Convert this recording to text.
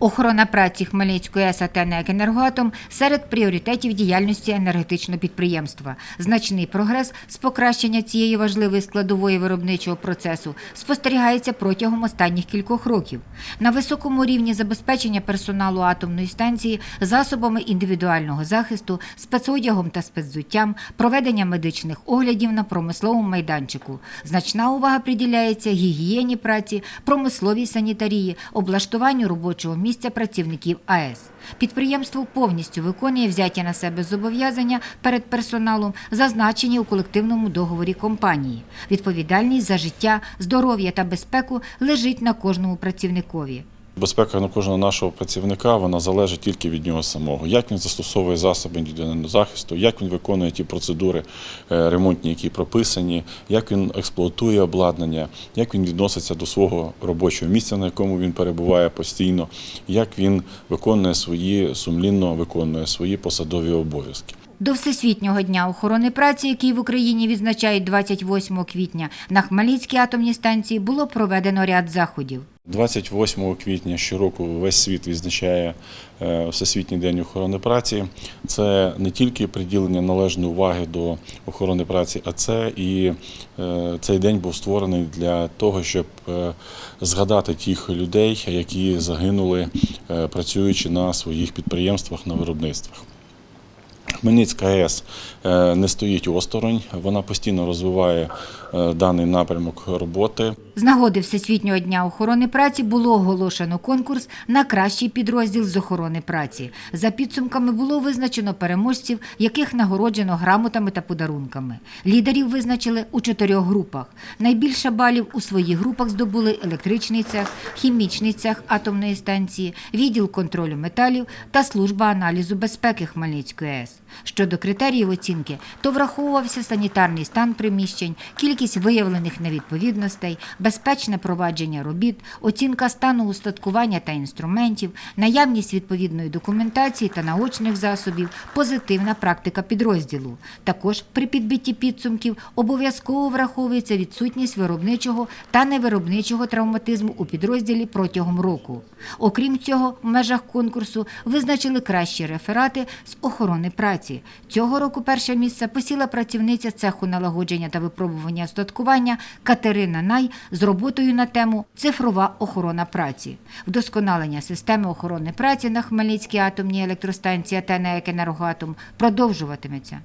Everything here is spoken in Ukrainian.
Охорона праці Хмельницької АЕС та «Енергоатом» серед пріоритетів діяльності енергетичного підприємства. Значний прогрес з покращення цієї важливої складової виробничого процесу спостерігається протягом останніх кількох років. На високому рівні забезпечення персоналу атомної станції засобами індивідуального захисту, спецодягом та спецзуттям, проведення медичних оглядів на промисловому майданчику. Значна увага приділяється гігієні праці, промисловій санітарії, облаштуванню робочого місця працівників АЕС. Підприємство повністю виконує взяті на себе зобов'язання перед персоналом, зазначені у колективному договорі компанії. Відповідальність за життя, здоров'я та безпеку лежить на кожному працівникові. Безпека на кожного нашого працівника вона залежить тільки від нього самого. Як він застосовує засоби індивідуального захисту, як він виконує ті процедури е, ремонтні, які прописані, як він експлуатує обладнання, як він відноситься до свого робочого місця, на якому він перебуває постійно, як він виконує свої сумлінно виконує свої посадові обов'язки. До Всесвітнього дня охорони праці, який в Україні відзначають 28 квітня, на Хмельницькій атомній станції було проведено ряд заходів. 28 квітня щороку весь світ відзначає е, Всесвітній день охорони праці. Це не тільки приділення належної уваги до охорони праці, а це і е, цей день був створений для того, щоб е, згадати тих людей, які загинули, працюючи на своїх підприємствах на виробництвах. Хмельницька АЕС е, не стоїть осторонь, вона постійно розвиває е, даний напрямок роботи. З нагоди Всесвітнього дня охорони праці було оголошено конкурс на кращий підрозділ з охорони праці. За підсумками було визначено переможців, яких нагороджено грамотами та подарунками. Лідерів визначили у чотирьох групах. Найбільше балів у своїх групах здобули електричний цех, хімічний цех атомної станції, відділ контролю металів та служба аналізу безпеки Хмельницької АЕС. Щодо критеріїв оцінки, то враховувався санітарний стан приміщень, кількість виявлених невідповідностей, безпечне провадження робіт, оцінка стану устаткування та інструментів, наявність відповідної документації та наочних засобів, позитивна практика підрозділу. Також при підбитті підсумків обов'язково враховується відсутність виробничого та невиробничого травматизму у підрозділі протягом року. Окрім цього, в межах конкурсу визначили кращі реферати з охорони праці. Цього року перше місце посіла працівниця цеху налагодження та випробування остаткування Катерина Най з роботою на тему Цифрова охорона праці. Вдосконалення системи охорони праці на Хмельницькій атомній електростанції та на «Енергоатом» продовжуватиметься.